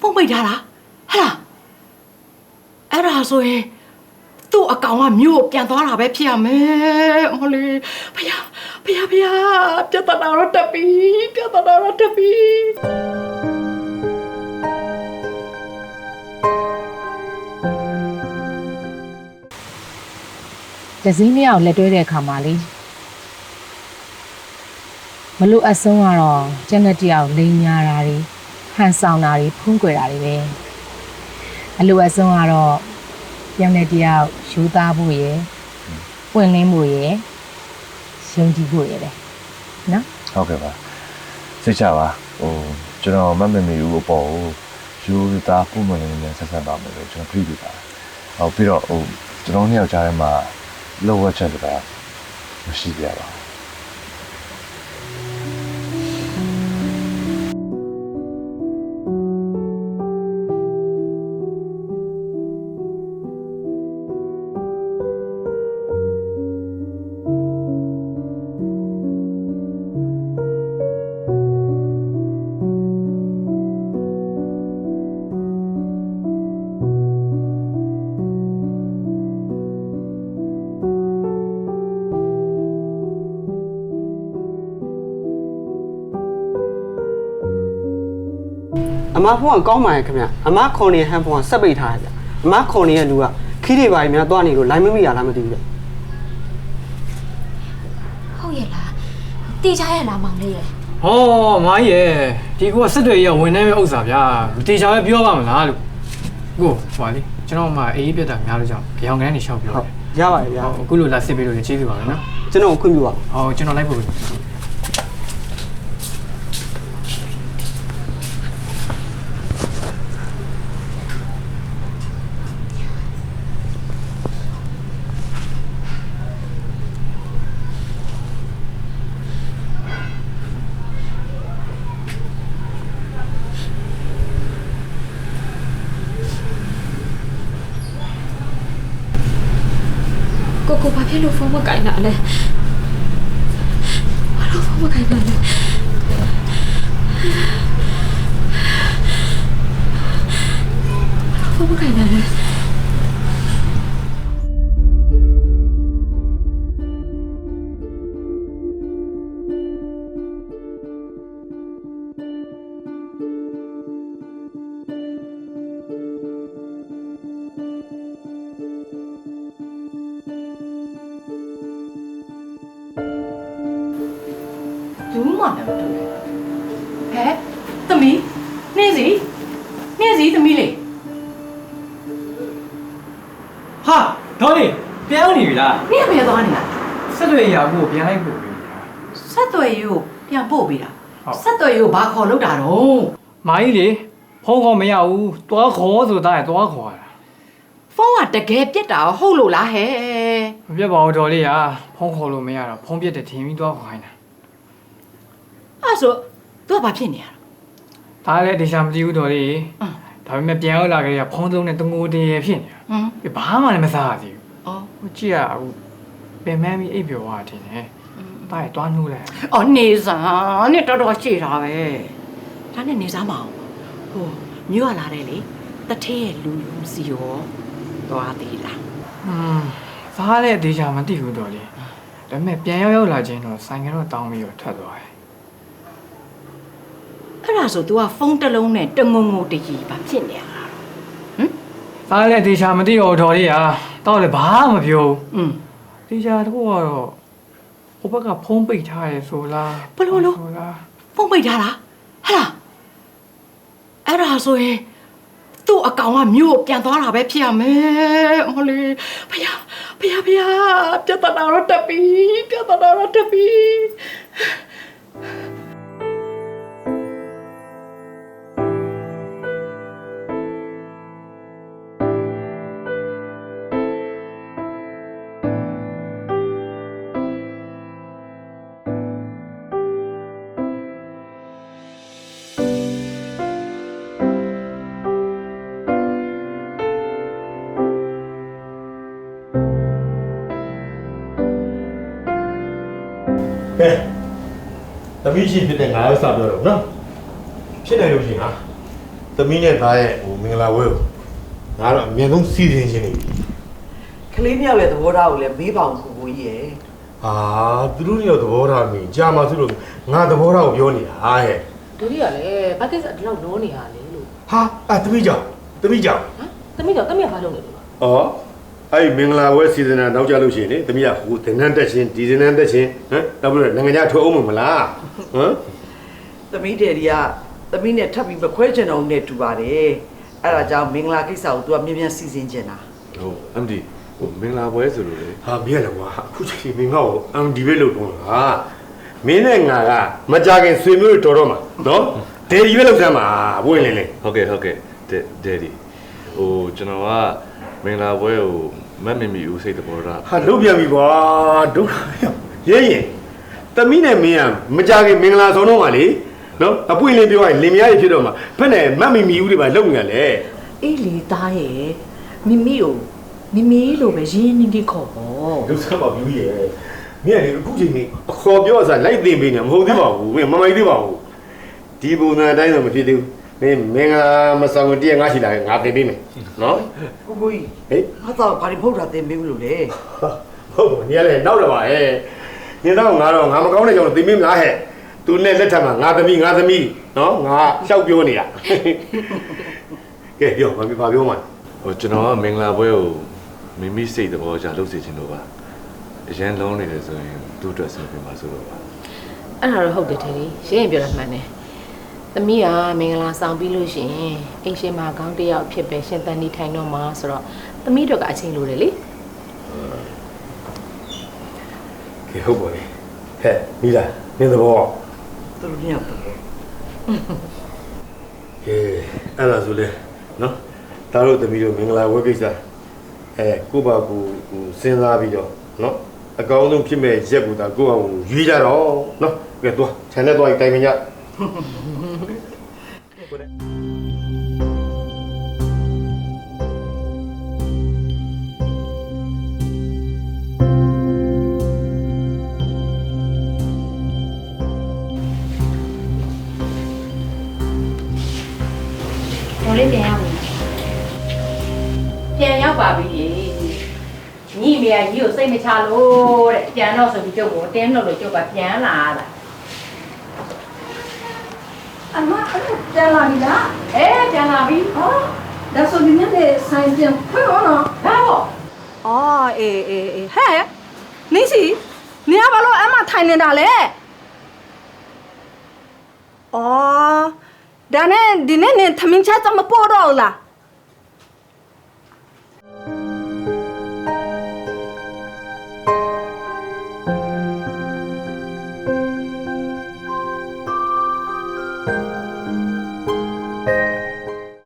ဖုန်းပိတ်ထားတာဟဲ့လားအဲ့ဒါဆိုရင်သူ့အကောင်ကမြို့ကိုပြန်သွားတာပဲဖြစ်ရမယ်အမလေးဖယားဖယားဖယားပြတ်တနာတော့တက်ပြီပြတ်တနာတော့တက်ပြီဒဇင်းလေးအောင်လက်တွဲတဲ့အခါမှာလေမလို့အဆုံးကတော့ကျန်တဲ့တယောက်လိန်ညာတာတွေ ဟန်ဆောင်တာတွေဖုံးကွယ်တာတွေပဲအလိုအဆုံးကတော့ပြောင်းတဲ့တယောက်ယူသားဖို့ရယ်ပွင့်လင်းဖို့ရယ်ယုံကြည်ဖို့ရယ်ပဲနော်ဟုတ်ကဲ့ပါစိတ်ချပါဟိုကျွန်တော်မတ်မမေဦးအပေါ်ကိုယူသားပုံမှန်လေးနဲ့ဆက်ဆက်ပါမယ်လို့ကျွန်တော်ပြပြပါဟောပြီးတော့ဟိုကျွန်တော်နှစ်ယောက်ကြားထဲမှာလောဝက်ချက်ဆိုတာမရှိကြပါဘူး အမဖုန်းကကောင်းပါရဲ့ခင်ဗျအမခွန်နေဟန်ဖုန်းကဆက်ပိတ်ထားတယ်ဗျအမခွန်နေတဲ့လူကခီးတွေပါရင်များသွားနေလို့လိုင်းမမိရလားမသိဘူးဗျဟုတ်ရဲ့လားတေချာရဲ့လားမောင်လေးရဲ့ဟောမိုင်းရဲ့ဒီကောစစ်တွေရဝင်နေမဲ့ဥစ္စာဗျာတေချာပဲပြောပါမလားလို့ကိုဟွာလေကျွန်တော်မှအေးပြတ်တာများလို့ကြောင့်ကြောင်ကန်းနေရှောက်ပြောဟုတ်တယ်ရပါတယ်ဗျဟောအခုလိုလာစစ်ပေးလို့ကျေးဇူးပါပဲနော်ကျွန်တော်ခွင့်ပြုပါဟောကျွန်တော်လိုက်ဖို့ကို ကိုဘာဖြစ်လို့ဖုန်းမကင်တာလဲဘာလို့ဖုန်းမက ဘူးမှလည်းမတွေ့ဘူးဟဲ့သမီးနေစီနေစီသမီးလေးဟာဒေါ်လေးပြန်နေပြီလားနေဘယ်သွားနေလဲစစ်တွေရကိုပြန်လိုက်ဖို့ပြီဆက်သွယ်ရေးကိုပြန်ပို့ပေးတာဟုတ်ဆက်သွယ်ရေးကိုဘာခေါ်လို့တာတော့မိုင်းလေဖုန်းခေါ်မရဘူးတွားခေါ်ဆိုတာရတွားခေါ်တာဖုန်းကတကယ်ပြစ်တာဟုတ်လို့လားဟဲ့မပြတ်ပါဘူးဒေါ်လေးရဖုန်းခေါ်လို့မရတော့ဖုန်းပြတ်တယ်ထင်ပြီးတွားခေါ်ခိုင်းတာ အဲ့ဆိုသူကဘာဖြစ်နေရလဲဒါလည်းတေချာမသိဘူးဒေါ်လေးအင်းဒါပေမဲ့ပြန်ရောက်လာကြရဖုန်းသုံးနဲ့တငိုတည်းရဖြစ်နေတာဟမ်ပြဘာမှလည်းမစားရသေးဘူးအော် ဟိုကြည့်ရအခုပင်မန်းပြီးအိပ်ပျော်သွားတယ်နဲ့တားရတွားနှိုးလိုက်အော်နေစားနဲ့တော်တော်ရှိတာပဲဒါနဲ့နေစားမအောင်ဟိုမြို့ရလာတယ်လေတထဲရဲ့လူလူစီရောသွားသေးလားอืมစားလည်းတေချာမသိဘူးတော်လေးဒါပေမဲ့ပြန်ရောက်ရောက်လာခြင်းတော့ဆိုင်ကတော့တောင်းပြီးတော့ထွက်သွားတယ် အဲ့ဒါဆို तू ကဖုန်းတစ်လုံးနဲ့တငုံငုံတကြီးဘာဖြစ်နေရတာ စားလည်းတေချာမသိတော့တော်လေးอ่ะတော့လည်းဘာမှမပြောဘူး อืม တေချာတော့ကတော့ဟိုဘက်ကဖုံးပိတ်ထားရဲဆိုလား ဘယ်လိုလုပ် ဆိုလား ဖုန်းပိတ်ထားတာဟဲ့လားအဲ့ဒါဆိုရင်သူ့အကောင်ကမြို့ကိုပြန်သွားတာပဲဖြစ်ရမယ်အမလေးဖယားဖယားဖယားပြတ်တနာတော့တက်ပြီပြတ်တနာတော့တ က်ပြီကဲသမီးရှိဖြစ်တဲ့ငါဥစ္စာပြောတော့နော်ဖြစ်နိုင်လို့ရှိရင်ဟာတသမီးနဲ့သားရဲ့ဟိုမင်္ဂလာဝဲကိုငါတော့အမြဲတမ်းစီစဉ်ခြင်းနေပြီကလေးမြောက်ရဲ့သဘောထားကိုလည်းမေးပါအောင်ကိုကိုကြီးရဲ့ဟာသူတို့ရောသဘောထားမင်းကြာမှသူတို့ငါသဘောထားကိုပြောနေတာဟာဟဲ့ဒုတိယလည်းဘာကိစ္စဒီလောက်လောနေရလဲလို့ဟာအသမီးကြောင့်သမီးကြောင့်ဟမ်သမီးတော့သမီးကဘာလုပ်နေလဲဩ အဲ့မင်္ဂလာဝဲစီစဉ်တာနောက်ကြလို့ရှိရင်လေသမီးကဟိုဒဏ္ဍတက်ချင်းဒီဒဏ္ဍတက်ချင်းဟမ်နောက်ပြီးတော့နိုင်ငံခြားထွက်အောင်မလားဟမ်သမီးတယ်ဒီကသမီးနဲ့ထပ်ပြီးမခွဲချင်တော့နဲ့တူပါတယ်အဲ့ဒါကြောင့်မင်္ဂလာကိစ္စကို तू ကမြင်မြန်စီစဉ်ချင်တာဟုတ် MD ဟိုမင်္ဂလာပွဲဆိုလို့လေဟာမင်းရလေကွာအခုချိန်မင်းငါ့ကို MD ပဲလုပ်တော့ဟာမင်းနဲ့ငါကမကြခင်ဆွေမျိုးတွေတော်တော့မှာနော်ဒေဒီပဲလုပ်စမ်းမှာဘွင့်လင်းလင်းဟုတ်ကဲ့ဟုတ်ကဲ့ဒေဒီဟိုကျွန်တော်က မင်္ဂလာပွဲကိုမတ်မမီဦးစိတ်တဘောထားဟာလုတ်ပြန်ပြီကွာဒုက္ခရောက်ရဲရင်တမီးနဲ့မင်းကမကြခင်မင်္ဂလာဆောင်တော့မှာလေနော်အပွင့်လင်းပြောရင်လင်မယားကြီးဖြစ်တော့မှာဖက်နဲ့မတ်မီမီဦးတွေပါလုံနေရလေအေးလေသားရဲ့မိမိကိုမိမိလိုပဲရင်းနှီးကြီးခေါ်ပေါ့လုတ်ဆမ်းပါဘူးရဲ့မင်းကလေအခုချိန်นี้အခေါ်ပြောစားလိုက်သိမ့်ပေးနေမဟုတ်သေးပါဘူးမင်းမမိုက်သေးပါဘူးဒီပုံစံအတိုင်းတော့မဖြစ်သေးဘူး မင်းမင်္ဂလာမဆောင်တည်းငါရှိလာငါသိပေးမယ်နော်ကိုကိုကြီးဟေးငါတော့ဘာလို့ဖုတ်တာတင်ပေးမလို့လဲဟုတ်ပါနေရလေနောက်တော့ပါဟဲ့ညတော့ငါတော့ငါမကောင်းတဲ့ကြောင့်သိမင်းမလားဟဲ့သူနဲ့လက်ထပ်မှာငါသမီးငါသမီးနော်ငါရှောက်ပြောနေတာကဲပြောမပြောပြောမှာဟိုကျွန်တော်ကမင်္ဂလာပွဲကိုမိမိစိတ်တဘောကြလုပ်စီခြင်းလို့ပါအရန်လုံးနေတယ်ဆိုရင်သူ့အတွက်ဆင်ပြေမှာဆိုလို့ပါအဲ့ဒါတော့ဟုတ်တယ်ထေရီရှင်းရင်ပြောတာမှန်တယ် သမီးကမင်္ဂလာဆောင်ပြီးလို့ရှိရင်အိမ်ရှင်မကောင်းတစ်ယောက်ဖြစ်ပဲရှင်တန်နေထိုင်တော့မှာဆိုတော့သမီးတို့ကအချိန်လိုတယ်လေကဲဟုတ်ပါလေဟဲ့မိလားနင်းသဘောသူတို့ညောက်တော့ကဲအဲ့ဒါဆိုလေနော်ဒါတို့သမီးတို့မင်္ဂလာဝဲကိစ္စအဲကိုပါကူစဉ်းစားပြီးတော့နော်အကောင်းဆုံးဖြစ်မဲ့ရက်ကူတာကိုအောင်ရွေးကြတော့နော်ကဲသွားခြံထဲသွားတိုင်ပင်ကြ တော်လေးပြန်ရမယ်ပြန်ရောက်ပါပြီညီမေကညီကိုစိတ်မချလို့တဲ့ပြန်တော့ဆိုပြီးကျုပ်ကိုတင်းလို့လို့ကျုပ်ကပြန်လာတာ အမအဲ့ဒါပြန်လာပြီလားအဲပြန်လာပြီဟောဒါဆိုဒီနေ့လေဆိုင်ပြန်ဖွင့်အောင်နော်ဒါပေါ့အော်အေးအေးအေးဟဲ့နင်းစီနင်ကဘာလို့အမထိုင်နေတာလဲအော်ဒါနဲ့ဒီနေ့နင်သမင်းချတော့မပေါ်တော့ဘူးလား